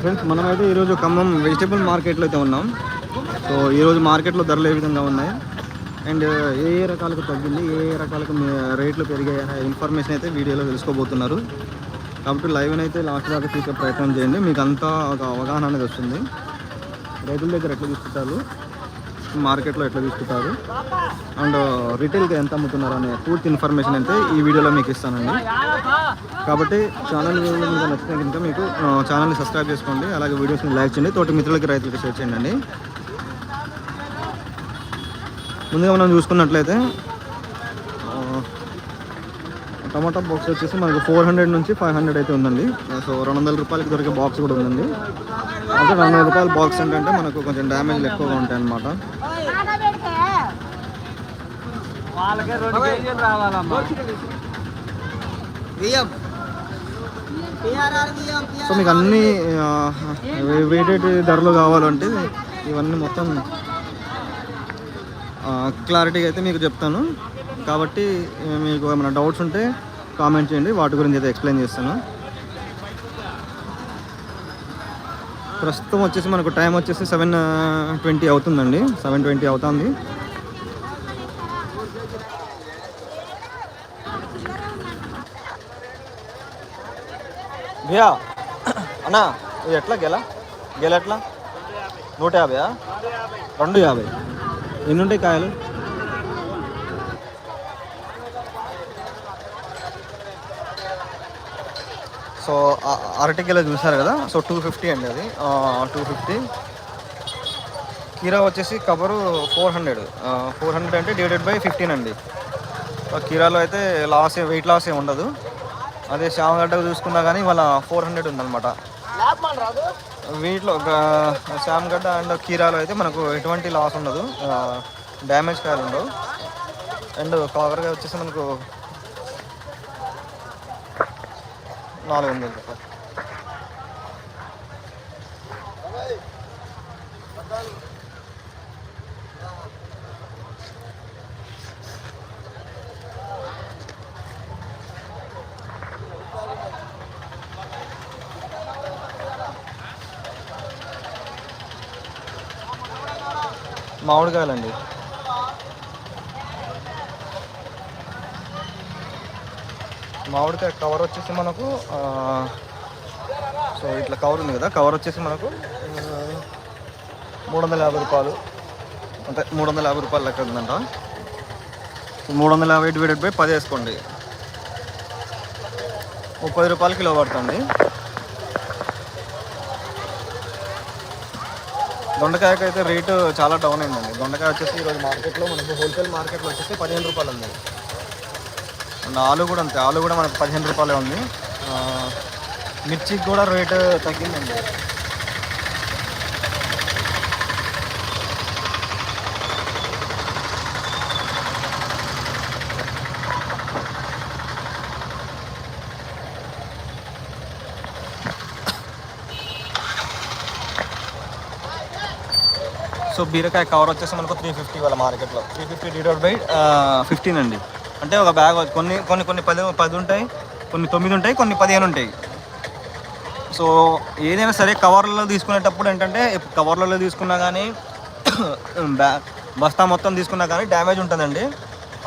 Friends మనమైతే ఈరోజు Khammam vegetable మార్కెట్లో అయితే ఉన్నాం. సో ఈరోజు మార్కెట్లో ధరలు ఏ విధంగా ఉన్నాయి? అండ్ uh, ఏ ఏ రకాలకు తగ్గింది? ఏ ఏ రకాలకు uh, రేట్లు పెరిగాయి అనే ఇన్ఫర్మేషన్ అయితే వీడియోలో తెలుసుకోబోతున్నారు. కాబట్టి లైవ్ అయితే లాస్ట్ దాకా తీసే ప్రయత్నం చేయండి. మీకు అంతా ఒక అవగాహన అనేది వస్తుంది. రైతుల దగ్గర ఎట్లా తీసుకుంటారు మార్కెట్లో ఎట్లా తీసుకుంటారు? అండ్ రిటైల్గా ఎంత అమ్ముతున్నారు అనే పూర్తి ఇన్ఫర్మేషన్ అయితే ఈ వీడియోలో మీకు ఇస్తానండి. కాబట్టి ఛానల్ మీకు నచ్చిన కనుక మీకు ఛానల్ని సబ్స్క్రైబ్ చేసుకోండి అలాగే వీడియోస్ని లైక్ చేయండి తోటి మిత్రులకి రైతులకి షేర్ చేయండి అండి. ముందుగా మనం చూసుకున్నట్లయితే టమాటా బాక్స్ వచ్చేసి మనకు ఫోర్ హండ్రెడ్ నుంచి ఫైవ్ హండ్రెడ్ అయితే ఉందండి. సో రెండు వందల రూపాయలకి దొరికే బాక్స్ కూడా ఉందండి. అంటే రెండు వందల రూపాయల బాక్స్ ఏంటంటే మనకు కొంచెం డ్యామేజ్లు ఎక్కువగా ఉంటాయి అన్నమాట వాళ్ళకే రెండు కేజీలు రావాలమ్మా. సో మీకు అన్ని వెయిటెడ్ ధరలు కావాలంటే ఇవన్నీ మొత్తం క్లారిటీగా అయితే మీకు చెప్తాను. కాబట్టి మీకు ఏమైనా డౌట్స్ ఉంటే కామెంట్ చేయండి. వాటి గురించి అయితే ఎక్స్ప్లెయిన్ చేస్తాను. ప్రస్తుతం వచ్చేసి మనకు టైం వచ్చేసి సెవెన్ ట్వంటీ అవుతుందండి. సెవెన్ ట్వంటీ అవుతుంది. భయా అన్నా ఇది ఎట్లా గెల? గెల ఎట్లా? నూట యాభైయా? రెండు యాభై. ఎన్ని ఉంటాయి కాయలు? సో ఆ- అరటి చూసారు కదా? సో టూ ఫిఫ్టీ అండి అది. టూ ఫిఫ్టీ కీరా వచ్చేసి cover four hundred four hundred అంటే డివైడెడ్ బై ఫిఫ్టీన్ అండి. కీరాలో అయితే లాస్ వెయిట్ లాస్ ఏమి ఉండదు. అదే శామగడ్డ చూసుకున్నా కానీ వాళ్ళ ఫోర్ హండ్రెడ్ ఉందన్నమాట. వీటిలో శామగడ్డ అండ్ కీరాలో అయితే మనకు ఎటువంటి లాస్ ఉండదు. డ్యామేజ్ కాయలు ఉండవు అండ్ కాకరకాయ వచ్చేసి మనకు నాలుగు వందలు రూపాయలు మామిడికాయలండి. మామిడికాయ కవర్ వచ్చేసి మనకు సో ఇట్లా కవర్ ఉంది కదా కవర్ వచ్చేసి మనకు మూడు వందల యాభై రూపాయలు. అంటే మూడు వందల యాభై రూపాయలు లెక్క ఉందంట. మూడు వందల యాభై డివైడెడ్ బై పది వేసుకోండి. ముప్పై రూపాయలు కిలో పడుతుంది. దొండకాయకైతే రేటు చాలా డౌన్ అయిందండి. దొండకాయ వచ్చేసి ఈరోజు మార్కెట్లో మనకు హోల్సేల్ మార్కెట్లో వచ్చేసి పదిహేను రూపాయలు ఉంది. అండ్ ఆలు కూడా అంతే. ఆలు కూడా మనకు పదిహేను రూపాయలే ఉంది. మిర్చికి కూడా రేటు తగ్గిందండి. సో బీరకాయ కవర్ వచ్చేసి మనకు త్రీ ఫిఫ్టీ వాళ్ళ మార్కెట్లో. Three fifty divide by fifteen అండి. అంటే ఒక బ్యాగ్ కొన్ని కొన్ని కొన్ని పది పది ఉంటాయి కొన్ని తొమ్మిది ఉంటాయి కొన్ని పదిహేను ఉంటాయి. సో ఏదైనా సరే కవర్లలో తీసుకునేటప్పుడు ఏంటంటే కవర్లలో తీసుకున్నా కానీ బ్యా బస్తా మొత్తం తీసుకున్నా కానీ డ్యామేజ్ ఉంటుందండి.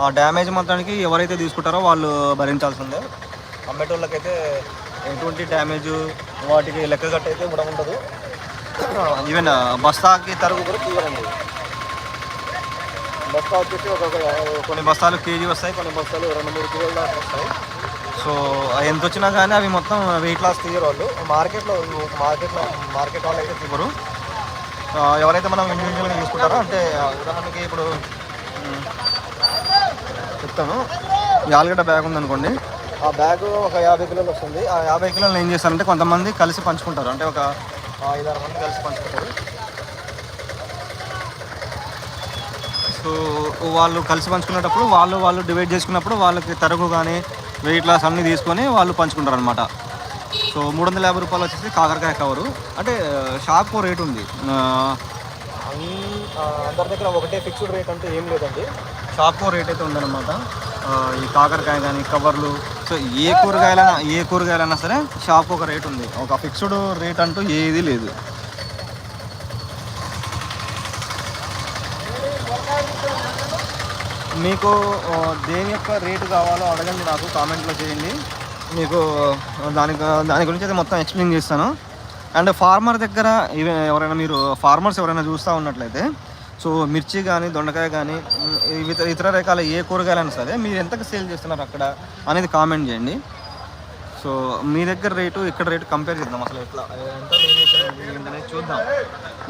ఆ డ్యామేజ్ మొత్తానికి ఎవరైతే తీసుకుంటారో వాళ్ళు భరించాల్సిందే. అమ్మేటోళ్ళకైతే ఎటువంటి డ్యామేజ్ వాటికి లెక్క కట్ట అయితే కూడా ఉండదు ఈవెన్ బస్తాకి తరుగు కూడా తీయరండి. బస్తా వచ్చేసి ఒక కొన్ని బస్తాలు కేజీ వస్తాయి కొన్ని బస్తాలు రెండు మూడు కిలోల దాకా వస్తాయి. సో ఎంత వచ్చినా కానీ అవి మొత్తం వెయిట్ లాస్ తీయరు వాళ్ళు. మార్కెట్లో మార్కెట్లో మార్కెట్ వాళ్ళు అయితే తీయరు. ఎవరైతే మనం ఇండివిజువల్గా తీసుకుంటారో అంటే ఉదాహరణకి ఇప్పుడు చెప్తాను. ఈ ఆలుగడ్డ బ్యాగ్ ఉందనుకోండి. ఆ బ్యాగ్ ఒక యాభై కిలోలు వస్తుంది. ఆ యాభై కిలోలు ఏం చేస్తారంటే కొంతమంది కలిసి పంచుకుంటారు. అంటే ఒక ఐదారు మంది కలిసి పంచుకుంటారు. సో వాళ్ళు కలిసి పంచుకునేటప్పుడు వాళ్ళు వాళ్ళు డివైడ్ చేసుకున్నప్పుడు వాళ్ళకి తరుగు కానీ వెయిట్ లాస్ అన్నీ తీసుకొని వాళ్ళు పంచుకుంటారు అనమాట సో మూడు వందల యాభై రూపాయలు వచ్చేసి కాకరకాయ కవరు. అంటే షాప్ రేట్ ఉంది. అందరి దగ్గర ఒకటే ఫిక్స్డ్ రేట్ అంటే ఏం లేదండి. షాప్ రేట్ అయితే ఉందన్నమాట ఈ కాకరకాయ కానీ కవర్లు. సో ఏ కూరగాయలైనా ఏ కూరగాయలైనా సరే షాప్ ఒక రేట్ ఉంది. ఒక ఫిక్స్డ్ రేట్ అంటూ ఏది లేదు. మీకు దేని యొక్క రేటు కావాలో అడగండి నాకు కామెంట్లో చేయండి. మీకు దాని దాని గురించి అయితే మొత్తం ఎక్స్ప్లెయిన్ చేస్తాను. అండ్ ఫార్మర్ దగ్గర ఎవరైనా మీరు ఫార్మర్స్ ఎవరైనా చూస్తూ ఉన్నట్లయితే సో మిర్చి కానీ దొండకాయ కానీ ఇతర ఇతర రకాల ఏ కూరగాయలైనా సరే మీరు ఎంతకు సేల్ చేస్తున్నారు అక్కడ అనేది కామెంట్ చేయండి. సో మీ దగ్గర రేటు ఇక్కడ రేటు కంపేర్ చేద్దాం అసలు ఎట్లా ఎంత ఏంటనేది చూద్దాం.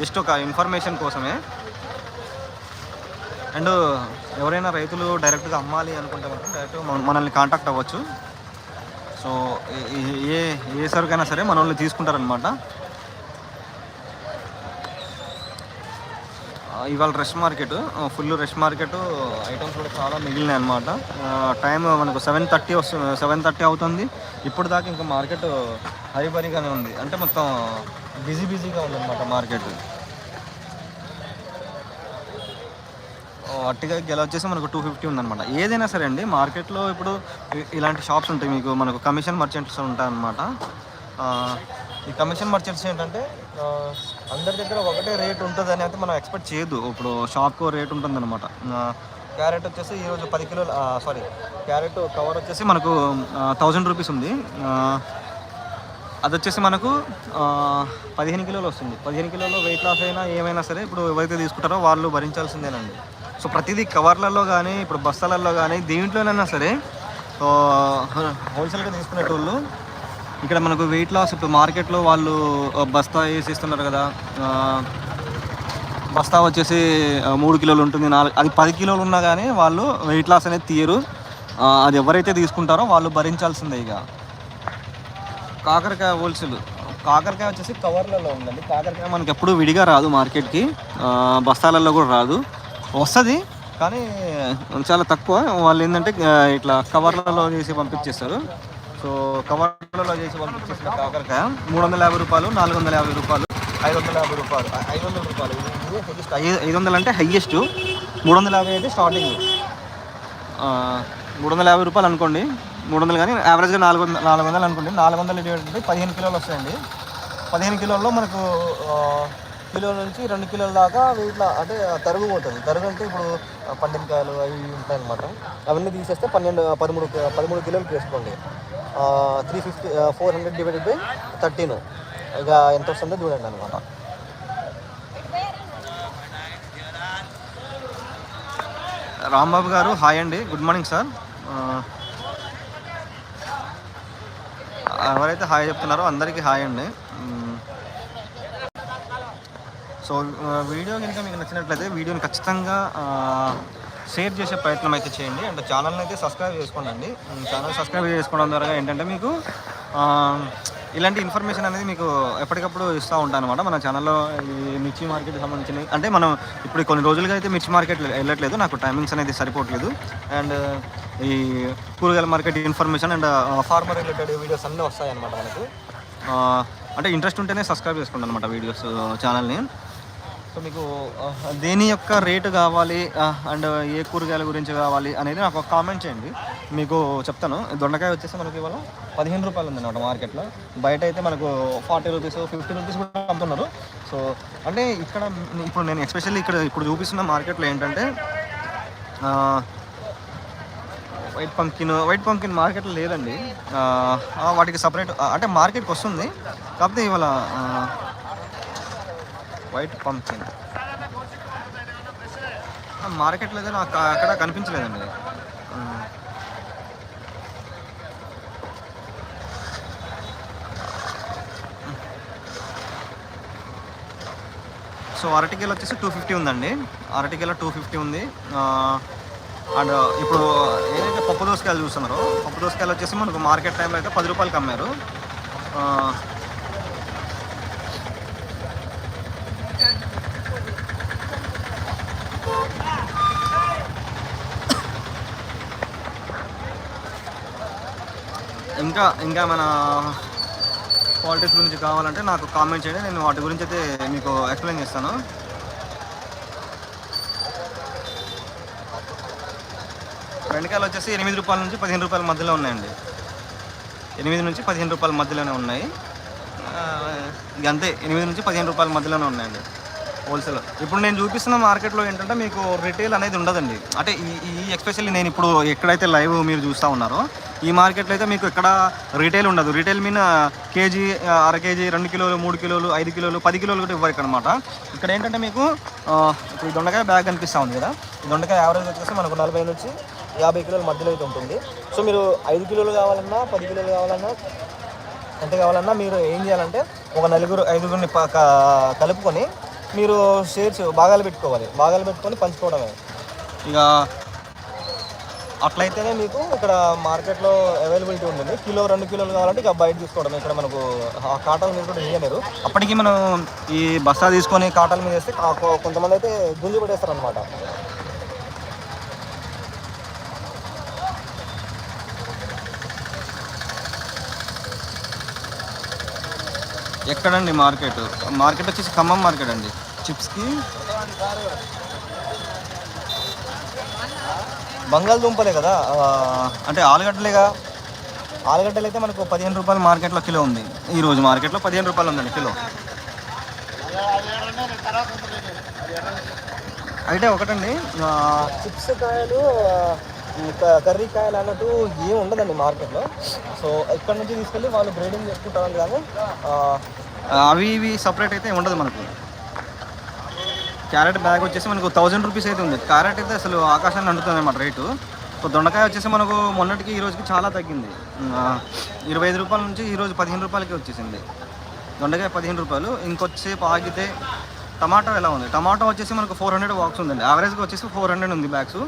జస్ట్ ఒక ఇన్ఫర్మేషన్ కోసమే. అండ్ ఎవరైనా రైతులు డైరెక్ట్గా అమ్మాలి అనుకుంటే మాత్రం డైరెక్ట్ మనల్ని కాంటాక్ట్ అవ్వచ్చు. సో ఏ- ఏ- సరుకైనా సరే మన తీసుకుంటారనమాట ఇవాళ rush market full rush market items కూడా చాలా మిగిలినాయి అనమాట టైం మనకు సెవెన్ థర్టీ వస్తుంది సెవెన్ థర్టీ అవుతుంది. ఇప్పుడు దాకా ఇంకా మార్కెట్ హరిబరిగానే ఉంది. అంటే మొత్తం బిజీ బిజీగా ఉందన్నమాట మార్కెట్. అట్టిగా గెల వచ్చేసి మనకు టూ ఫిఫ్టీ ఉందన్నమాట. ఏదైనా సరే అండి మార్కెట్లో ఇప్పుడు ఇలాంటి షాప్స్ ఉంటాయి మీకు మనకు కమిషన్ మర్చెంట్స్ ఉంటాయన్నమాట. ఈ కమిషన్ మర్చెంట్స్ ఏంటంటే అందరి దగ్గర ఒకటే రేట్ ఉంటుంది అని అయితే మనం ఎక్స్పెక్ట్ చేయదు ఇప్పుడు షాప్కు రేట్ ఉంటుంది అనమాట క్యారెట్ వచ్చేసి ఈరోజు పది కిలోలు సారీ క్యారెట్ కవర్ వచ్చేసి మనకు థౌజండ్ రూపీస్ ఉంది. అది వచ్చేసి మనకు పదిహేను కిలోలు వస్తుంది. పదిహేను కిలోలు వెయిట్ లాస్ అయినా ఏమైనా సరే ఇప్పుడు ఎవరైతే తీసుకుంటారో వాళ్ళు భరించాల్సిందేనండి. సో ప్రతిదీ కవర్లలో కానీ ఇప్పుడు బస్తాలలో కానీ దేంట్లోనైనా సరే హోల్సేల్గా తీసుకునేటోళ్ళు ఇక్కడ మనకు వెయిట్ లాస్ ఇప్పుడు మార్కెట్లో వాళ్ళు బస్తా వేసి ఇస్తున్నారు కదా బస్తా వచ్చేసి మూడు కిలోలు ఉంటుంది నాలుగు అది పది కిలోలు ఉన్నా కానీ వాళ్ళు వెయిట్ లాస్ అనేది తీయరు. అది ఎవరైతే తీసుకుంటారో వాళ్ళు భరించాల్సిందే ఇక. కాకరకాయ హోల్సేల్ కాకరకాయ వచ్చేసి కవర్లలో ఉందండి. కాకరకాయ మనకి ఎప్పుడు విడిగా రాదు మార్కెట్కి బస్తాలలో కూడా రాదు. వస్తుంది కానీ చాలా తక్కువ. వాళ్ళు ఏంటంటే ఇట్లా కవర్లలో చేసి పంపించేస్తారు. సో కవర్లలో చేసి పంపించేసిన కాకరకాయ మూడు వందల యాభై రూపాయలు నాలుగు వందల యాభై రూపాయలు ఐదు వందల యాభై రూపాయలు ఐదు వందల రూపాయలు. ఐదు వందలు అంటే హయ్యెస్ట్ మూడు వందల యాభై అయితే స్టార్టింగ్ మూడు వందల యాభై రూపాయలు అనుకోండి. మూడు వందలు కానీ యావరేజ్గా నాలుగు వందల నాలుగు వందలు అనుకోండి. నాలుగు వందలు డివైడ్ పదిహేను కిలోలు వస్తాయండి. పదిహేను కిలోల్లో మనకు కిలో నుంచి రెండు కిలోల దాకా వీటిలో అంటే తరుగు పోతుంది. తరుగు అంటే ఇప్పుడు ఆ, పండినకాయలు అవి ఉంటాయి అనమాట అవన్నీ తీసేస్తే పన్నెండు పదమూడు పదమూడు కిలోలు వేసుకోండి three fifty four hundred divided by thirteen ఇక ఎంత వస్తుందో చూడండి అనమాట రాంబాబు గారు హాయ్ అండి. Good morning sir. ఎవరైతే హాయ్ చెప్తున్నారో అందరికీ హాయ్ అండి మ్, సో వీడియో కనుక మీకు నచ్చినట్లయితే వీడియోని ఖచ్చితంగా షేర్ చేసే ప్రయత్నం అయితే చేయండి. అంటే ఛానల్ని అయితే సబ్స్క్రైబ్ చేసుకోండి ఛానల్ సబ్స్క్రైబ్ చేసుకోవడం ద్వారా ఏంటంటే మీకు ఇలాంటి ఇన్ఫర్మేషన్ అనేది మీకు ఎప్పటికప్పుడు ఇస్తూ ఉంటాను అనమాట మన ఛానల్లో ఈ మిర్చి మార్కెట్కి సంబంధించిన అంటే మనం ఇప్పుడు కొన్ని రోజులుగా అయితే మిర్చి మార్కెట్ వెళ్ళట్లేదు. నాకు టైమింగ్స్ అనేది సరిపోవట్లేదు. అండ్ ఈ కూరగాయల market information and farmer related videos అన్నీ వస్తాయి అనమాట మనకు అంటే ఇంట్రెస్ట్ ఉంటేనే సబ్స్క్రైబ్ చేసుకోండి అనమాట వీడియోస్ ఛానల్ని. సో మీకు దేని యొక్క రేటు కావాలి అండ్ ఏ కూరగాయల గురించి కావాలి అనేది నాకు ఒక కామెంట్ చేయండి. మీకు చెప్తాను. దొండకాయ వచ్చేసి మనకి ఇవాళ పదిహేను రూపాయలు ఉంది అనమాట మార్కెట్లో. బయట అయితే మనకు ఫార్టీ రూపీస్ ఫిఫ్టీ రూపీస్ కూడా అమ్ముతున్నారు. సో అంటే ఇక్కడ ఇప్పుడు నేను ఎస్పెషల్లీ ఇక్కడ ఇప్పుడు చూపిస్తున్న మార్కెట్లో ఏంటంటే వైట్ పంకిన్ వైట్ పంకిన్ మార్కెట్లో లేదండి. వాటికి సపరేట్ అంటే మార్కెట్కి వస్తుంది. కాకపోతే ఇవాళ వైట్ పంకిన్ మార్కెట్లో అయితే నాకు అక్కడ కనిపించలేదండి. సో అరటికేలు వచ్చేసి టూ ఫిఫ్టీ ఉందండి. అరటికేల టూ ఫిఫ్టీ ఉంది. అండ్ ఇప్పుడు ఏదైతే పప్పు దోసకాయలు చూస్తున్నారో పప్పు దోసకాయలు వచ్చేసి మనకు మార్కెట్ టైంలో అయితే పది రూపాయలకి అమ్మారు. ఇంకా ఇంకా మన క్వాలిటీస్ గురించి కావాలంటే నాకు కామెంట్ చేయండి. నేను వాటి గురించి అయితే మీకు ఎక్స్ప్లెయిన్ చేస్తాను. బెండకాయలు వచ్చేసి ఎనిమిది రూపాయల నుంచి పదిహేను రూపాయల మధ్యలో ఉన్నాయండి. ఎనిమిది నుంచి పదిహేను రూపాయల మధ్యలోనే ఉన్నాయి. అంతే ఎనిమిది నుంచి పదిహేను రూపాయల మధ్యలోనే ఉన్నాయండి. హోల్సేల్ ఇప్పుడు నేను చూపిస్తున్న మార్కెట్లో ఏంటంటే మీకు రిటైల్ అనేది ఉండదండి. అంటే ఈ ఈ ఎక్స్పెషల్లీ నేను ఇప్పుడు ఎక్కడైతే లైవ్ మీరు చూస్తూ ఉన్నారో ఈ మార్కెట్లో అయితే మీకు ఎక్కడ రిటైల్ ఉండదు. రిటైల్ మీన్ కేజీ అర కేజీ రెండు కిలోలు మూడు కిలోలు ఐదు కిలోలు పది కిలోలు కూడా ఇవ్వరు ఇక్కడ అనమాట ఇక్కడ ఏంటంటే మీకు ఇప్పుడు ఈ దొండకాయ బ్యాగ్ కనిపిస్తూ ఉంది కదా. ఈ దొండకాయ యావరేజ్ వచ్చేసి మనకు నలభై నుంచి యాభై కిలోల మధ్యలో అయితే ఉంటుంది. సో మీరు ఐదు కిలోలు కావాలన్నా పది కిలోలు కావాలన్నా ఎంత కావాలన్నా మీరు ఏం చేయాలంటే ఒక నలుగురు ఐదుగురిని ప- కలుపుకొని మీరు షేర్స్ భాగాలు పెట్టుకోవాలి. భాగాలు పెట్టుకొని పంచుకోవడమే. ఇక అట్లయితేనే మీకు ఇక్కడ మార్కెట్లో అవైలబిలిటీ ఉంటుంది. కిలో రెండు కిలోలు కావాలంటే ఇక బయట తీసుకోవడం ఇక్కడ మనకు ఆ కాటన్ మీద కూడా వేయలేరు అప్పటికి మనం ఈ బస్తా తీసుకొని కాటన్ మీద వేస్తే కొంతమంది అయితే గుంజు పడేస్తారు అనమాట ఎక్కడండి మార్కెట్? మార్కెట్ వచ్చేసి ఖమ్మం మార్కెట్ అండి. చిప్స్కి? బంగాళదుంపలే కదా? అంటే ఆలుగడ్డలేగా? ఆలుగడ్డలు అయితే మనకు పదిహేను రూపాయలు మార్కెట్లో కిలో ఉంది. ఈరోజు మార్కెట్లో పదిహేను రూపాయలు ఉందండి కిలో. అయితే ఒకటండి చిప్స్ కాయలు క- కర్రీ కాయలు అన్నట్టు ఏం ఉండదండి మార్కెట్లో. సో ఇక్కడ నుంచి తీసుకెళ్ళి వాళ్ళు గ్రేడింగ్ చేసుకుంటారు కానీ అవి ఇవి సపరేట్ అయితే ఉండదు మనకు. క్యారెట్ బ్యాగ్ వచ్చేసి మనకు థౌజండ్ రూపీస్ అయితే ఉంది. క్యారెట్ అయితే అసలు ఆకాశాన్ని అంటుతుంది అనమాట రేటు. సో దొండకాయ వచ్చేసి మనకు మొన్నటికి ఈ రోజుకి చాలా తగ్గింది. ఇరవై ఐదు రూపాయల నుంచి ఈ రోజు పదిహేను రూపాయలకి వచ్చేసింది. దొండకాయ పదిహేను రూపాయలు. ఇంకొచ్చేపు ఆగితే టమాటో ఎలా ఉంది? టమాటో వచ్చేసి మనకు ఫోర్ హండ్రెడ్ బాక్స్ ఉందండి. యావరేజ్గా వచ్చేసి ఫోర్ హండ్రెడ్ ఉంది బ్యాగ్స్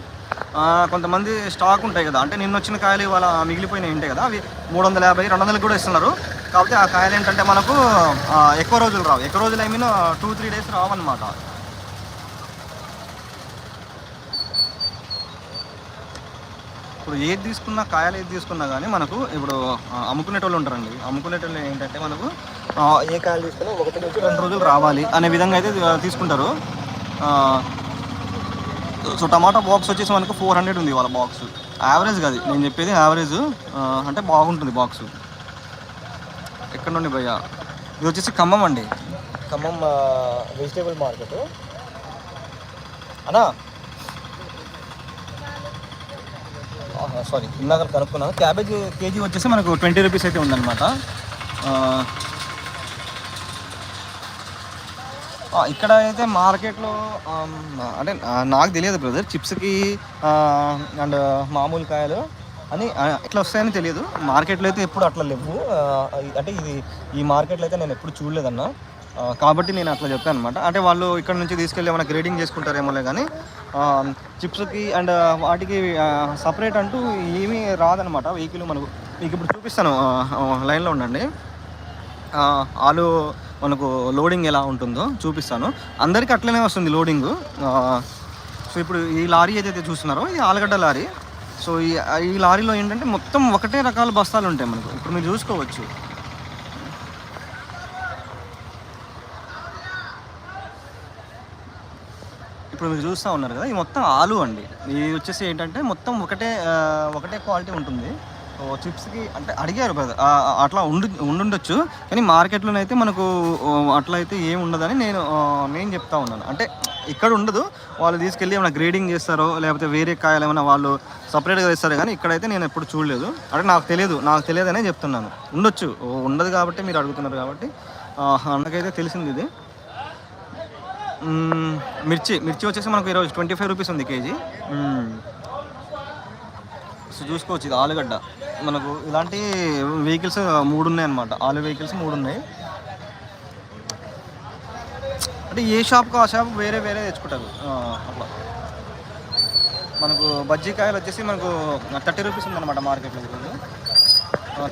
కొంతమంది స్టాక్ ఉంటాయి కదా. అంటే నిన్న వచ్చిన కాయలు ఇవాళ మిగిలిపోయినాయి ఉంటాయి కదా. అవి మూడు వందల యాభై రెండు వందలకి కూడా ఇస్తున్నారు. కాకపోతే ఆ కాయలు ఏంటంటే మనకు ఎక్కువ రోజులు రావు. ఎక్కువ రోజులు I mean two three days రావన్నమాట. ఇప్పుడు ఏది తీసుకున్నా కాయలు ఏది తీసుకున్నా కానీ మనకు ఇప్పుడు ఆ, అమ్ముకునేటోళ్ళు ఉంటారండి. అమ్ముకునేటోళ్ళు ఏంటంటే మనకు ఏ కాయలు తీసుకున్నా ఒకటి నుంచి రెండు రోజులు రావాలి అనే విధంగా అయితే తీసుకుంటారు. సో టమాటా బాక్స్ వచ్చేసి మనకు ఫోర్ హండ్రెడ్ ఉంది వాళ్ళ బాక్స్. యావరేజ్ కాదు నేను చెప్పేది యావరేజ్. అంటే బాగుంటుంది బాక్స్. ఎక్కడ నుండి భయ్యా? ఇది వచ్చేసి ఖమ్మం అండి. ఖమ్మం వెజిటేబుల్ మార్కెట్ అన్నా సారీ ఇందాక కనుక్కున్నాను. క్యాబేజ్ కేజీ వచ్చేసి మనకు ట్వంటీ రూపీస్ అయితే ఉందన్నమాట. ఇక్కడ అయితే మార్కెట్లో అంటే నాకు తెలియదు బ్రదర్ చిప్స్కి అండ్ మామూలు కాయలు అని ఎట్లా ఇట్లా వస్తాయని తెలియదు. మార్కెట్లో అయితే ఎప్పుడు అట్లా లేవు. అంటే ఇది ఈ మార్కెట్లో అయితే నేను ఎప్పుడు చూడలేదన్న. కాబట్టి నేను అట్లా చెప్పాను అనమాట అంటే వాళ్ళు ఇక్కడ నుంచి తీసుకెళ్ళి ఏమైనా గ్రేడింగ్ చేసుకుంటారేమోలే కానీ చిప్స్కి అండ్ వాటికి సపరేట్ అంటూ ఏమీ రాదనమాట వెహికల్ మనకు మీకు ఇప్పుడు చూపిస్తాను లైన్లో ఉండండి. ఆలు మనకు లోడింగ్ ఎలా ఉంటుందో చూపిస్తాను. అందరికీ అట్లనే వస్తుంది లోడింగ్. సో ఇప్పుడు ఈ లారీ ఏదైతే చూస్తున్నారో ఇది ఆలుగడ్డ లారీ. సో ఈ ఈ లారీలో ఏంటంటే మొత్తం ఒకటే రకాల బస్తాలు ఉంటాయి మనకు. ఇప్పుడు మీరు చూసుకోవచ్చు. ఇప్పుడు మీరు చూస్తూ ఉన్నారు కదా ఇది మొత్తం ఆలు అండి. ఇది వచ్చేసి ఏంటంటే మొత్తం ఒకటే ఒకటే క్వాలిటీ ఉంటుంది. చిప్స్కి అంటే అడిగారు అట్లా ఉండు ఉండుండొచ్చు. కానీ మార్కెట్లోనైతే మనకు అట్లా అయితే ఏం ఉండదని నేను నేను చెప్తా ఉన్నాను. అంటే ఇక్కడ ఉండదు వాళ్ళు తీసుకెళ్ళి ఏమైనా గ్రేడింగ్ చేస్తారో లేకపోతే వేరే కాయలు ఏమైనా వాళ్ళు సపరేట్గా ఇస్తారు కానీ ఇక్కడైతే నేను ఎప్పుడు చూడలేదు. అంటే నాకు తెలియదు నాకు తెలియదనే చెప్తున్నాను. ఉండొచ్చు ఓ, ఉండదు కాబట్టి మీరు అడుగుతున్నారు కాబట్టి ఆ, నాకైతే తెలిసింది ఇది. మిర్చి మిర్చి వచ్చేసి మనకు ఈరోజు ట్వంటీ ఫైవ్ రూపీస్ ఉంది కేజీ. సో చూసుకోవచ్చు ఇది ఆలుగడ్డ. మనకు ఇలాంటి వెహికల్స్ మూడు ఉన్నాయి అనమాట ఆలు వెహికల్స్ మూడు ఉన్నాయి అంటే ఏ షాప్కి ఆ షాప్ వేరే వేరే తెచ్చుకుంటారు. అట్లా. మనకు బజ్జీకాయలు వచ్చేసి మనకు థర్టీ రూపీస్ ఉందన్నమాట మార్కెట్లో ఈరోజు.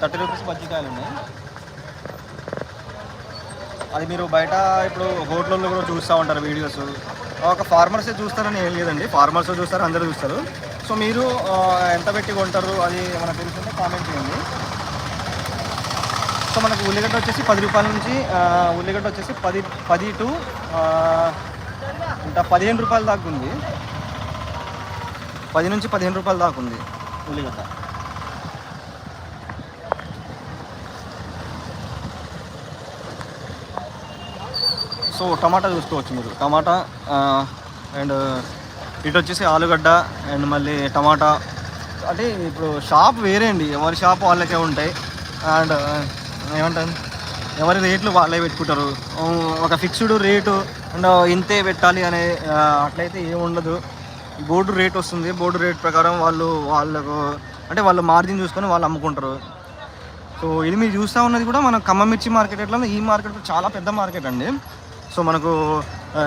థర్టీ రూపీస్ బజ్జీకాయలు ఉన్నాయి. అది మీరు బయట ఇప్పుడు హోటల్లో కూడా చూస్తూ ఉంటారు వీడియోస్. ఒక ఫార్మర్సే చూస్తారని ఏం లేదండి. ఫార్మర్స్ చూస్తారు అందరూ చూస్తారు. సో మీరు ఎంత పెట్టి కొంటారు? అది మనకు తెలిసిందే కామెంట్ చేయండి. సో మనకు ఉల్లిగడ్డ వచ్చేసి పది రూపాయల నుంచి ఉల్లిగడ్డ వచ్చేసి పది పది టు ఇంకా పదిహేను రూపాయల దాకా ఉంది. పది నుంచి పదిహేను రూపాయల దాకా ఉంది ఉల్లిగడ్డ. సో టమాటా చూసుకోవచ్చు మీరు. టమాటా అండ్ ఇటు వచ్చేసి ఆలుగడ్డ అండ్ మళ్ళీ టమాటా. అంటే ఇప్పుడు షాప్ వేరే అండి. ఎవరి షాప్ వాళ్ళకే ఉంటాయి. అండ్ ఏమంటారు? ఎవరి రేట్లు వాళ్ళే పెట్టుకుంటారు. ఒక ఫిక్స్డ్ రేటు అండ్ ఇంతే పెట్టాలి అనే అట్లయితే ఏమి ఉండదు. బోర్డు రేట్ వస్తుంది. బోర్డు రేట్ ప్రకారం వాళ్ళు వాళ్ళకు అంటే వాళ్ళు మార్జిన్ చూసుకొని వాళ్ళు అమ్ముకుంటారు. సో ఇది మీరు చూస్తూ ఉన్నది కూడా మన ఖమ్మం మిర్చి మార్కెట్ ఎట్లా ఉంది? ఈ మార్కెట్ చాలా పెద్ద మార్కెట్ అండి. సో మనకు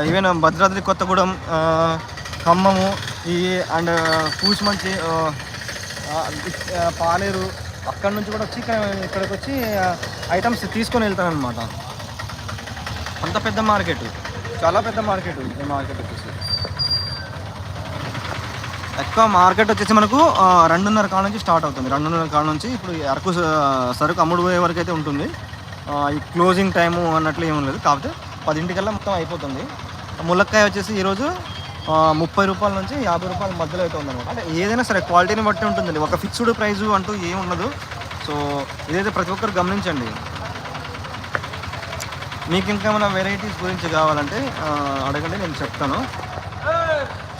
ఈవెన్ భద్రాద్రి కొత్తగూడెం ఖమ్మము ఈ అండ్ కూసుమంచి పాలేరు అక్కడ నుంచి కూడా వచ్చి ఇక్కడికి వచ్చి ఐటమ్స్ తీసుకొని వెళ్తారనమాట అంత పెద్ద మార్కెట్. చాలా పెద్ద మార్కెట్ ఈ మార్కెట్ వచ్చేసి. ఎక్కువ మార్కెట్ వచ్చేసి మనకు రెండున్నర కాడ నుంచి స్టార్ట్ అవుతుంది. రెండున్నర కాడ నుంచి ఇప్పుడు అరకు సరుకు అమ్ముడు పోయే వరకు అయితే ఉంటుంది ఈ క్లోజింగ్ టైము అన్నట్లు ఏమీ లేదు. కాకపోతే పదింటికల్లా మొత్తం అయిపోతుంది. ములక్కాయ వచ్చేసి ఈరోజు ముప్పై రూపాయల నుంచి యాభై రూపాయల మధ్యలో అయితే ఉందన్నమాట. అంటే ఏదైనా సరే క్వాలిటీని బట్టి ఉంటుందండి. ఒక ఫిక్స్డ్ ప్రైస్ అంటూ ఏమి ఉండదు. సో ఇదైతే ప్రతి ఒక్కరు గమనించండి. మీకు ఇంకేమైనా వెరైటీస్ గురించి కావాలంటే అడగండి నేను చెప్తాను.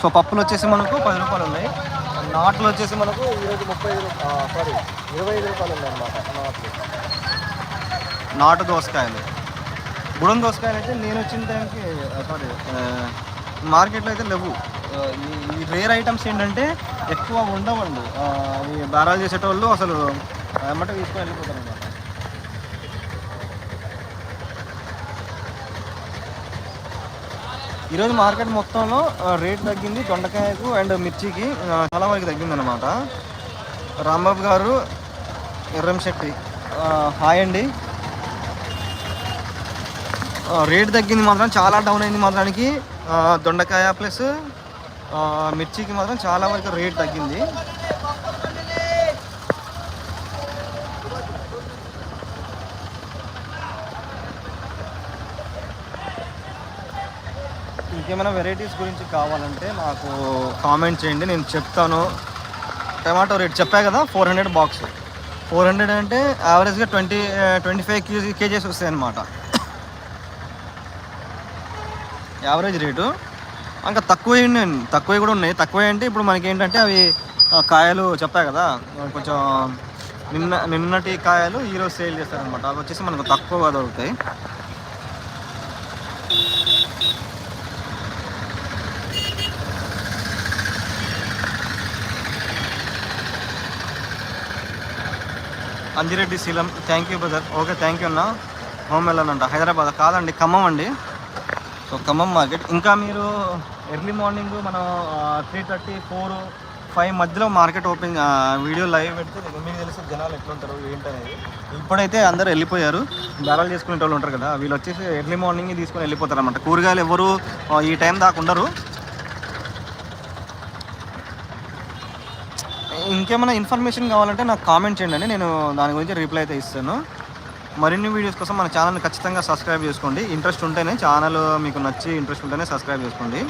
సో పప్పులు వచ్చేసి మనకు పది రూపాయలు ఉన్నాయి. నాట్లు వచ్చేసి మనకు ఈరోజు ముప్పై సారీ ఇరవై ఐదు రూపాయలు ఉన్నాయి అన్నమాట నాట్లు. నాటు దోసకాయలు. బుడం దోసకాయలు అయితే నేను వచ్చిన టైంకి సారీ మార్కెట్లో అయితే లేవు. ఈ ఈ రేర్ ఐటమ్స్ ఏంటంటే ఎక్కువ ఉండవండి. ఈ బేరాలు చేసేటోళ్ళు అసలు ఏమంటే తీసుకొని వెళ్ళిపోతారు అన్నమాట. ఈరోజు మార్కెట్ మొత్తంలో రేట్ తగ్గింది దొండకాయకు అండ్ మిర్చికి చాలా వరకు తగ్గింది అనమాట రాంబాబు గారు ఎర్రం శెట్టి హాయ్ అండి. రేట్ తగ్గింది మాత్రం చాలా డౌన్ అయింది మాత్రానికి. దొండకాయ ప్లస్ మిర్చికి మాత్రం చాలా వరకు రేట్ తగ్గింది. ఇంకేమైనా వెరైటీస్ గురించి కావాలంటే నాకు కామెంట్ చేయండి నేను చెప్తాను. టమాటో రేట్ చెప్పా కదా four hundred box four hundred అంటే యావరేజ్గా twenty twenty five kg kgs వస్తాయి అన్నమాట యావరేజ్ రేటు ఇంకా తక్కువ తక్కువ కూడా ఉన్నాయి. తక్కువ అంటే ఇప్పుడు మనకి ఏంటంటే అవి కాయలు చెప్పా కదా కొంచెం నిన్న నిన్నటి కాయలు ఈరోజు సేల్ చేస్తారనమాట అవి వచ్చేసి మనకు తక్కువగా దొరుకుతాయి. Anjireddy Sheelam thank you brother okay thank you అన్న. హోమ్ వెళ్ళానంట హైదరాబాద్ కాదండి ఖమ్మం అండి. So Khammam market. ఇంకా మీరు ఎర్లీ మార్నింగ్ మనం త్రీ థర్టీ ఫోర్ ఫైవ్ మధ్యలో మార్కెట్ ఓపెన్ వీడియో లైవ్ పెడితే మీకు తెలిసి జనాలు ఎట్లుంటారు ఏంటనేది. ఇప్పుడైతే అందరూ వెళ్ళిపోయారు. బేరాలు చేసుకునే వాళ్ళు ఉంటారు కదా వీళ్ళు వచ్చేసి ఎర్లీ మార్నింగ్ తీసుకొని వెళ్ళిపోతారు అనమాట కూరగాయలు ఎవరు ఈ టైం దాకా ఉండరు. ఇంకేమైనా ఇన్ఫర్మేషన్ కావాలంటే నాకు కామెంట్ చేయండి నేను దాని గురించి రిప్లై అయితే ఇస్తాను. మరిన్ని వీడియోస్ కోసం మన ఛానల్ని ఖచ్చితంగా సబ్స్క్రైబ్ చేసుకోండి. ఇంట్రెస్ట్ ఉంటేనే ఛానల్ మీకు నచ్చి ఇంట్రెస్ట్ ఉంటేనే సబ్స్క్రైబ్ చేసుకోండి.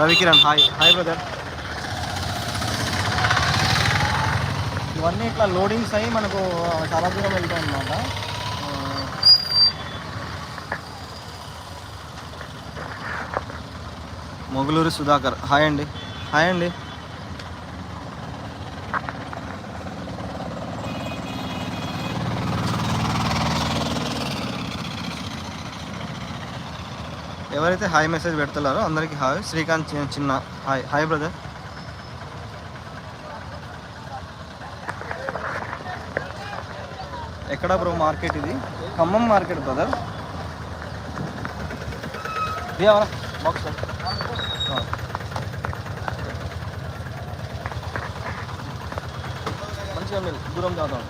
రవికిరణ్ హాయ్ హాయ్ బ్రదర్ ఇవన్నీ ఇట్లా లోడింగ్స్ అయ్యి మనకు చాలా దూరం వెళ్తాయి అన్నమాట. మొగులూరు సుధాకర్. హాయ్ అండి. హాయ్ అండి. ఎవరైతే హాయ్ మెసేజ్ పెడుతున్నారో అందరికీ హాయ్. శ్రీకాంత్ చిన్న హాయ్. Hi brother. ఎక్కడ బ్రో మార్కెట్ ఇది? Khammam market brother. బాక్స్ మంచిగా మీరు దూరం చదువుతాడు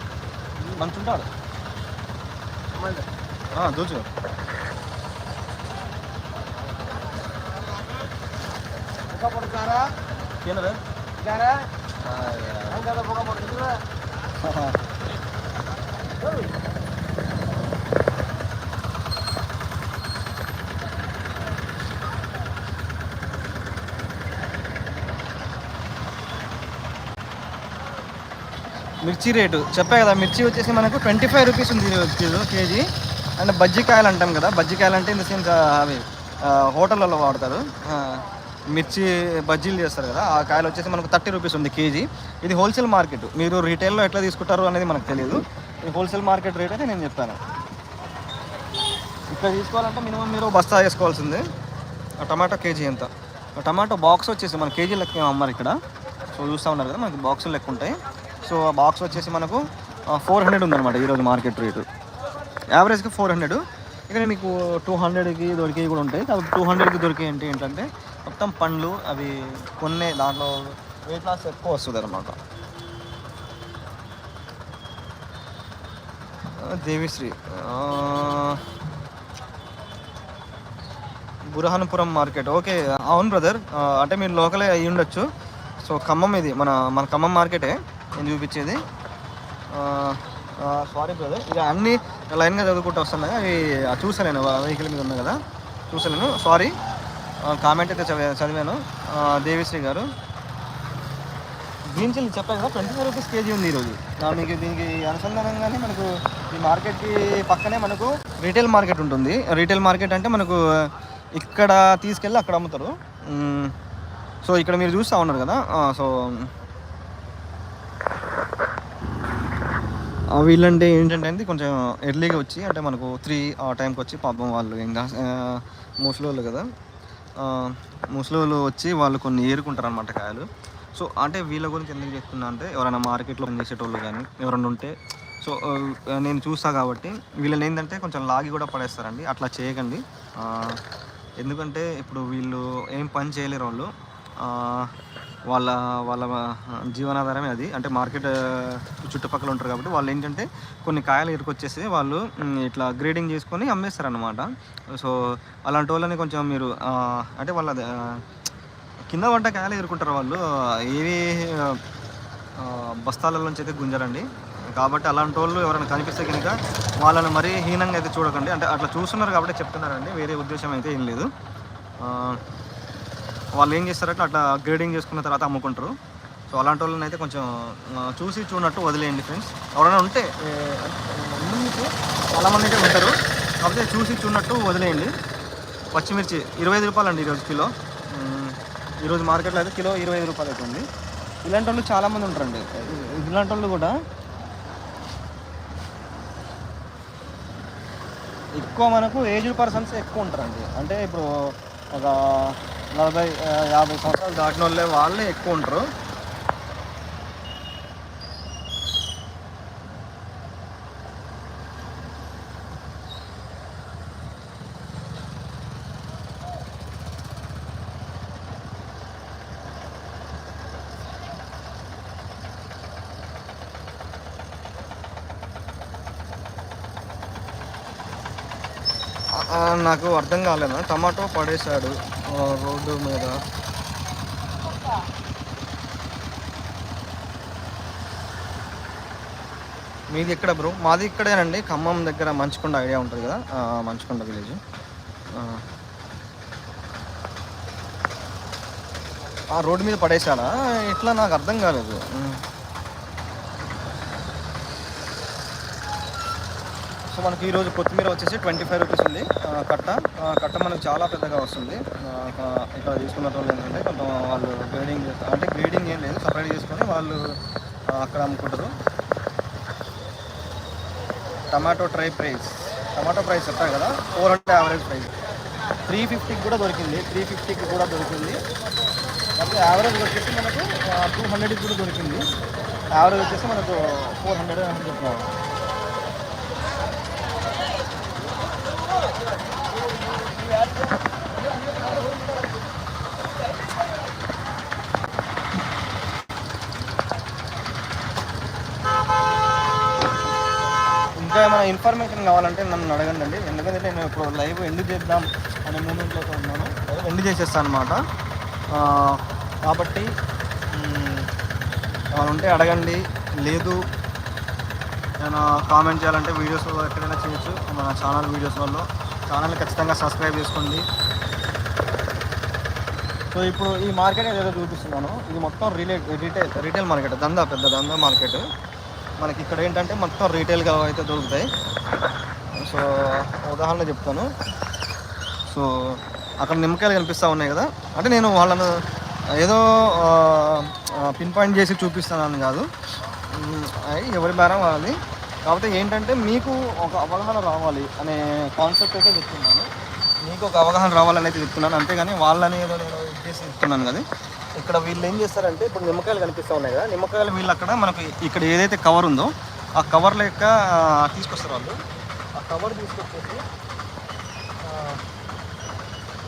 మంచి ఉంటాడు దూచు. ಏನದ మిర్చి రేటు చెప్పా కదా మిర్చి వచ్చేసి మనకు ట్వంటీ ఫైవ్ రూపీస్ ఉంది కిలో కేజీ అండ్ బజ్జికాయలు అంటాం కదా బజ్జికాయలు అంటే ఇన్ ద సెన్స్ అవి ఆ, హోటళ్ళలో వాడతారు ఆ, మిర్చి బజ్జీలు చేస్తారు కదా ఆ కాయలు వచ్చేసి మనకు థర్టీ రూపీస్ ఉంది కేజీ. ఇది హోల్సేల్ మార్కెట్. మీరు రీటైల్లో ఎట్లా తీసుకుంటారు అనేది మనకు తెలియదు ఈ హోల్సేల్ మార్కెట్ రేట్ అయితే నేను చెప్తాను. ఇక్కడ తీసుకోవాలంటే మినిమం మీరు బస్తా వేసుకోవాల్సిందే. ఆ టమాటో కేజీ ఎంత? టమాటో బాక్స్ వచ్చేసి మన కేజీ లెక్క అమ్మారు ఇక్కడ. సో చూస్తూ ఉన్నారు కదా మనకి బాక్సులు లెక్క ఉంటాయి. సో ఆ బాక్స్ వచ్చేసి మనకు ఫోర్ హండ్రెడ్ ఉందన్నమాట ఈరోజు మార్కెట్ రేటు. యావరేజ్కి ఫోర్ హండ్రెడ్. ఇక్కడ మీకు టూ హండ్రెడ్కి దొరికేవి కూడా ఉంటాయి. కాబట్టి టూ హండ్రెడ్కి దొరికే ఏంటి ఏంటంటే మొత్తం పండ్లు అవి కొన్నే దాంట్లో వెయిట్ లాస్ ఎక్కువ వస్తుంది అనమాట దేవిశ్రీ బురహానుపురం మార్కెట్. ఓకే అవును బ్రదర్. అంటే మీరు లోకలే అయ్యి ఉండొచ్చు. సో ఖమ్మం ఇది మన మన ఖమ్మం మార్కెటే. నేను చూపించేది. సారీ బ్రదర్ ఇక అన్ని లైన్గా చదువుకుంటూ వస్తున్నాయి అవి ఆ చూసలేను వెహికల్ మీద ఉన్నాయి కదా. చూసలేను. సారీ కామెంట్ అయితే చదివాను. దేవిశ్రీ గారు. గ్రీన్ చిల్లీ చెప్పాను కదా ట్వంటీ ఫైవ్ రూపీస్ కేజీ ఉంది ఈరోజు. మీకు దీనికి అనుసంధానంగానే మనకు ఈ మార్కెట్కి పక్కనే మనకు రీటైల్ మార్కెట్ ఉంటుంది. రీటైల్ మార్కెట్ అంటే మనకు ఇక్కడ తీసుకెళ్ళి అక్కడ అమ్ముతారు. సో ఇక్కడ మీరు చూస్తూ ఉన్నారు కదా. సో వీళ్ళంటే ఏంటంటే కొంచెం ఎర్లీగా వచ్చి అంటే మనకు త్రీ ఆ టైంకి వచ్చి పాపం వాళ్ళు ఇంకా ముసలోళ్ళు కదా. ముసలి వచ్చి వాళ్ళు కొన్ని ఏరుకుంటారు అనమాట కాయలు. సో అంటే వీళ్ళ గురించి ఎందుకు చెప్తున్నా అంటే ఎవరైనా మార్కెట్లో పనిచేసేటోళ్ళు కానీ ఎవరైనా ఉంటే సో నేను చూస్తా కాబట్టి వీళ్ళని ఏంటంటే కొంచెం లాగి కూడా పడేస్తారండి. అట్లా చేయకండి. ఎందుకంటే ఇప్పుడు వీళ్ళు ఏం పని చేయలేరు వాళ్ళు. వాళ్ళ వాళ్ళ జీవనాధారమే అది. అంటే మార్కెట్ చుట్టుపక్కల ఉంటారు కాబట్టి వాళ్ళు ఏంటంటే కొన్ని కాయలు ఇరుకొచ్చేసి వాళ్ళు ఇట్లా గ్రేడింగ్ చేసుకొని అమ్మేస్తారనమాట సో అలాంటి వాళ్ళని కొంచెం మీరు అంటే వాళ్ళ కింద వంట కాయలు ఎదుర్కొంటారు వాళ్ళు. ఏవి బస్తాలలోంచి అయితే గుంజరండి. కాబట్టి అలాంటి వాళ్ళు ఎవరైనా కనిపిస్తే కనుక వాళ్ళని మరీ హీనంగా అయితే చూడకండి. అంటే అట్లా చూస్తున్నారు కాబట్టి చెప్తున్నారండి. వేరే ఉద్దేశం అయితే ఏం లేదు. వాళ్ళు ఏం చేస్తారంటే అట్లా గ్రేడింగ్ చేసుకున్న తర్వాత అమ్ముకుంటారు. సో అలాంటి వాళ్ళని అయితే కొంచెం చూసి చూడనట్టు వదిలేయండి ఫ్రెండ్స్ ఎవరైనా ఉంటే చాలామంది అయితే ఉంటారు. కాకపోతే చూసి చూడనట్టు వదిలేయండి. పచ్చిమిర్చి ఇరవై ఐదు రూపాయలు అండి ఈరోజు కిలో. ఈరోజు మార్కెట్లో అయితే కిలో ఇరవై ఐదు రూపాయలు అవుతుంది. ఇలాంటి వాళ్ళు చాలామంది ఉంటారండి. ఇలాంటి వాళ్ళు కూడా ఎక్కువ మనకు ఏజ్డ్ పర్సన్స్ ఎక్కువ ఉంటారండి. అంటే ఇప్పుడు ఒక నలభై యాభై సంవత్సరాలు దాటిన వాళ్ళే వాళ్ళే ఎక్కువ ఉంటారు. నాకు అర్థం కాలేదు. టమాటో పడేశాడు. రోడ్డు మీద. మీది ఎక్కడ బ్రో? మాది ఇక్కడేనండి. ఖమ్మం దగ్గర మంచుకొండ ఐడియా ఉంటుంది కదా? మంచుకొండ విలేజ్. ఆ. రోడ్డు మీద పడేశాడా? ఇట్లా నాకు అర్థం కాలేదు. సో మనకి ఈరోజు కొత్తిమీర వచ్చేసి ట్వంటీ ఫైవ్ రూపీస్ ఉంది. కట్ట. ఆ, కట్ట మనకు చాలా పెద్దగా వస్తుంది. ఇక్కడ తీసుకున్న వాళ్ళు ఏంటంటే కొంచెం వాళ్ళు గ్రేడింగ్ చేస్తారు అంటే గ్రేడింగ్ ఏం లేదు సపరేట్ చేసుకొని వాళ్ళు అక్కడ అమ్ముకుంటారు. Tomato try price tomato price చెప్పాను కదా four hundred average price three ఫిఫ్టీకి కూడా దొరికింది. త్రీ ఫిఫ్టీకి కూడా దొరికింది. అప్పుడు యావరేజ్ వచ్చేసి మనకు టూ హండ్రెడ్కి కూడా దొరికింది. యావరేజ్ వచ్చేసి మనకు ఫోర్ హండ్రెడ్ అని ఏమైనా ఇన్ఫర్మేషన్ కావాలంటే నన్ను అడగండి అండి ఎందుకంటే నేను ఇప్పుడు లైవ్ ఎండ్ చేద్దాం అనే మూమెంట్లో ఉన్నాను. ఎండ్ చేసేస్తాను అనమాట కాబట్టి మ్, ఏమైనా ఉంటే అడగండి. లేదు నేను కామెంట్ చేయాలంటే వీడియోస్లో ఎక్కడైనా చేయొచ్చు. మన ఛానల్ వీడియోస్లలో ఛానల్ ఖచ్చితంగా సబ్స్క్రైబ్ చేసుకోండి. సో ఇప్పుడు ఈ మార్కెట్ ఏదో చూపిస్తున్నాను. ఇది మొత్తం రిలే రిటైల్ రిటైల్ మార్కెట్ దందా పెద్ద దందా మార్కెట్ మనకి ఇక్కడ ఏంటంటే మొత్తం రీటైల్గా అయితే దొరుకుతాయి. సో ఉదాహరణ చెప్తాను. సో అక్కడ నిమ్మకాయలు కనిపిస్తూ ఉన్నాయి కదా. అంటే నేను వాళ్ళను ఏదో పిన్ పాయింట్ చేసి చూపిస్తానని కాదు. ఎవరి బేరం వాళ్ళది. కాకపోతే ఏంటంటే మీకు ఒక అవగాహన రావాలి అనే కాన్సెప్ట్ అయితే చెప్తున్నాను. మీకు ఒక అవగాహన రావాలని అయితే చెప్తున్నాను. అంతేగాని వాళ్ళని ఏదో నేను చేసి చెప్తున్నాను కదా. ఇక్కడ వీళ్ళు ఏం చేస్తారంటే ఇప్పుడు నిమ్మకాయలు కనిపిస్తూ ఉన్నాయి కదా నిమ్మకాయలు వీళ్ళు అక్కడ మనకు ఇక్కడ ఏదైతే కవర్ ఉందో ఆ కవర్ లెక్క తీసుకొస్తారు వాళ్ళు. ఆ కవర్ తీసుకొచ్చేసి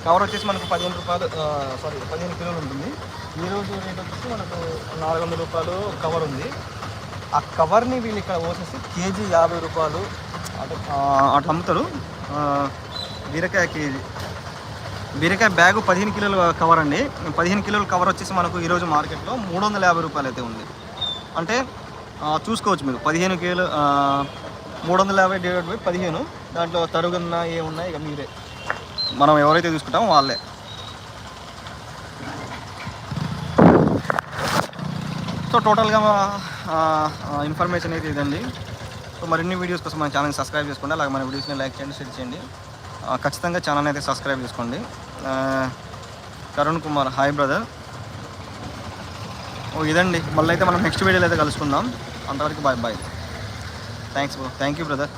కవర్ వచ్చేసి మనకు పదిహేను రూపాయలు సారీ పదిహేను కిలోలు ఉంటుంది. ఈ రోజు రేట్ వచ్చేసి మనకు నాలుగు వందల రూపాయలు కవర్ ఉంది. ఆ కవర్ని వీళ్ళు ఇక్కడ పోసేసి కేజీ యాభై రూపాయలు అటు అటు అట్లా అమ్ముతారు బీరకాయ కేజీ. బీరకాయ బ్యాగు పదిహేను కిలోలు కవర్ అండి. పదిహేను కిలోలు కవర్ వచ్చేసి మనకు ఈరోజు మార్కెట్లో మూడు వందల యాభై రూపాయలు అయితే ఉంది. అంటే చూసుకోవచ్చు మీరు. పదిహేను కిలో మూడు వందల యాభై డివైడ్ బై పదిహేను. దాంట్లో తరుగున్న ఏమున్నాయి ఇక మీరే. మనం ఎవరైతే తీసుకుంటామో వాళ్ళే. సో టోటల్గా ఇన్ఫర్మేషన్ అయితే ఇదండి. సో మరిన్ని వీడియోస్ కోసం మన ఛానల్ని సబ్స్క్రైబ్ చేసుకోండి. అలాగే మన వీడియోస్ని లైక్ చేయండి షేర్ చేయండి. ఖచ్చితంగా ఛానల్ అయితే సబ్స్క్రైబ్ చేసుకోండి. కరుణ్ కుమార్. హాయ్ బ్రదర్ ఓ ఇదండి. మళ్ళీ అయితే మనం నెక్స్ట్ వీడియోలో అయితే కలుసుకుందాం. అంతవరకు bye bye thanks bro thank you brother